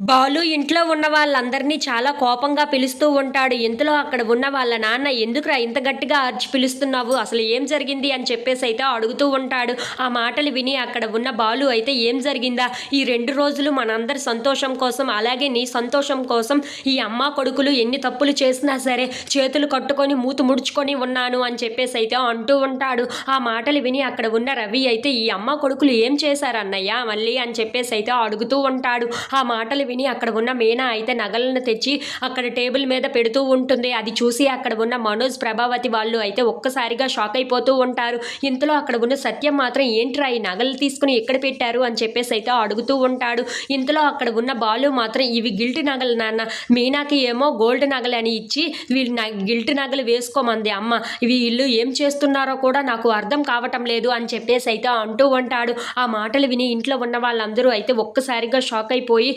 బాలు ఇంట్లో ఉన్న వాళ్ళందరినీ చాలా కోపంగా పిలుస్తూ ఉంటాడు. ఇంతలో అక్కడ ఉన్న వాళ్ళ నాన్న ఎందుకురా ఇంత గట్టిగా అర్చి పిలుస్తున్నావు? అసలు ఏం జరిగింది? అని చెప్పేసి అయితే అడుగుతూ ఉంటాడు. ఆ మాటలు విని అక్కడ ఉన్న బాలు అయితే ఏం జరిగిందా? ఈ రెండు రోజులు మనందరి సంతోషం కోసం అలాగే నీ సంతోషం కోసం ఈ అమ్మ కొడుకులు ఎన్ని తప్పులు చేసినా సరే చేతులు కట్టుకొని మూతు ముడుచుకొని ఉన్నాను అని చెప్పేసి అయితే అంటూ ఉంటాడు. ఆ మాటలు విని అక్కడ ఉన్న రవి అయితే ఈ అమ్మ కొడుకులు ఏం చేశారన్నయ్యా మళ్ళీ అని చెప్పేసి అయితే అడుగుతూ ఉంటాడు. ఆ మాటలు విని అక్కడ ఉన్న మీనా అయితే నగలను తెచ్చి అక్కడ టేబుల్ మీద పెడుతూ ఉంటుంది. అది చూసి అక్కడ ఉన్న మనోజ్ ప్రభావతి వాళ్ళు అయితే ఒక్కసారిగా షాక్ అయిపోతూ ఉంటారు. ఇంతలో అక్కడ ఉన్న సత్యం మాత్రం ఏంట్రా ఈ నగలు తీసుకుని ఎక్కడ పెట్టారు? అని చెప్పేసి అయితే అడుగుతూ ఉంటాడు. ఇంతలో అక్కడ ఉన్న బాలు మాత్రం ఇవి గిల్ట్ నగలు నాన్న. మీనాకి ఏమో గోల్డ్ నగలు అని ఇచ్చి వీళ్ళు గిల్ట్ నగలు వేసుకోమంది. అమ్మ ఇవి ఇల్లు ఏం చేస్తున్నారో కూడా నాకు అర్థం కావటం లేదు అని చెప్పేసి అయితే అంటూ ఉంటాడు. ఆ మాటలు విని ఇంట్లో ఉన్న వాళ్ళందరూ అయితే ఒక్కసారిగా షాక్ అయిపోయి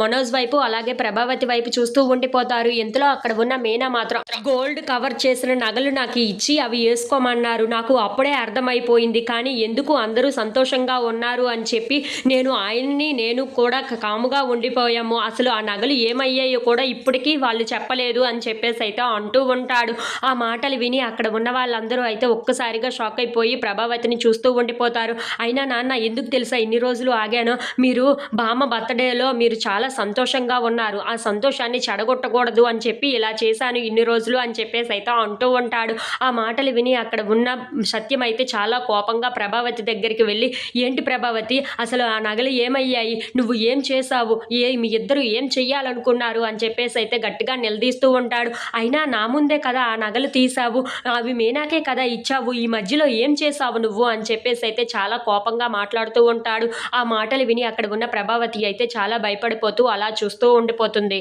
మనోజ్ వైపు అలాగే ప్రభావతి వైపు చూస్తూ ఉండిపోతారు. ఇంతలో అక్కడ ఉన్న మీనా మాత్రం గోల్డ్ కవర్ చేసిన నగలు నాకు ఇచ్చి అవి వేసుకోమన్నారు. నాకు అప్పుడే అర్థమైపోయింది. కానీ ఎందుకు అందరూ సంతోషంగా ఉన్నారు అని చెప్పి నేను ఆయన్ని నేను కూడా కాముగా ఉండిపోయాము. అసలు ఆ నగలు ఏమయ్యాయో కూడా ఇప్పటికీ వాళ్ళు చెప్పలేదు అని చెప్పేసి అయితే అంటూ ఉంటాడు. ఆ మాటలు విని అక్కడ ఉన్న వాళ్ళందరూ అయితే ఒక్కసారిగా షాక్ అయిపోయి ప్రభావతిని చూస్తూ ఉండిపోతారు. అయినా నాన్న ఎందుకు తెలుసా ఇన్ని రోజులు ఆగాను? మీరు బామ్మ బర్త్డేలో మీరు చాలా సంతోషంగా ఉన్నారు. ఆ సంతోషాన్ని చెడగొట్టకూడదు అని చెప్పి ఇలా చేశాను ఇన్ని రోజులు అని చెప్పేసి అయితే అంటూ ఉంటాడు. ఆ మాటలు విని అక్కడ ఉన్న సత్యం అయితే చాలా కోపంగా ప్రభావతి దగ్గరికి వెళ్ళి ఏంటి ప్రభావతి? అసలు ఆ నగలు ఏమయ్యాయి? నువ్వు ఏం చేశావు? ఏ మీ ఇద్దరు ఏం చెయ్యాలనుకున్నారు? అని చెప్పేసి అయితే గట్టిగా నిలదీస్తూ ఉంటాడు. అయినా నా ముందే కదా ఆ నగలు తీసావు అవి మీనాకే కదా ఇచ్చావు? ఈ మధ్యలో ఏం చేసావు నువ్వు? అని చెప్పేసి అయితే చాలా కోపంగా మాట్లాడుతూ ఉంటాడు. ఆ మాటలు విని అక్కడ ఉన్న ప్రభావతి అయితే చాలా భయపడిపోతూ అలా చూస్తూ ఉండిపోతుంది.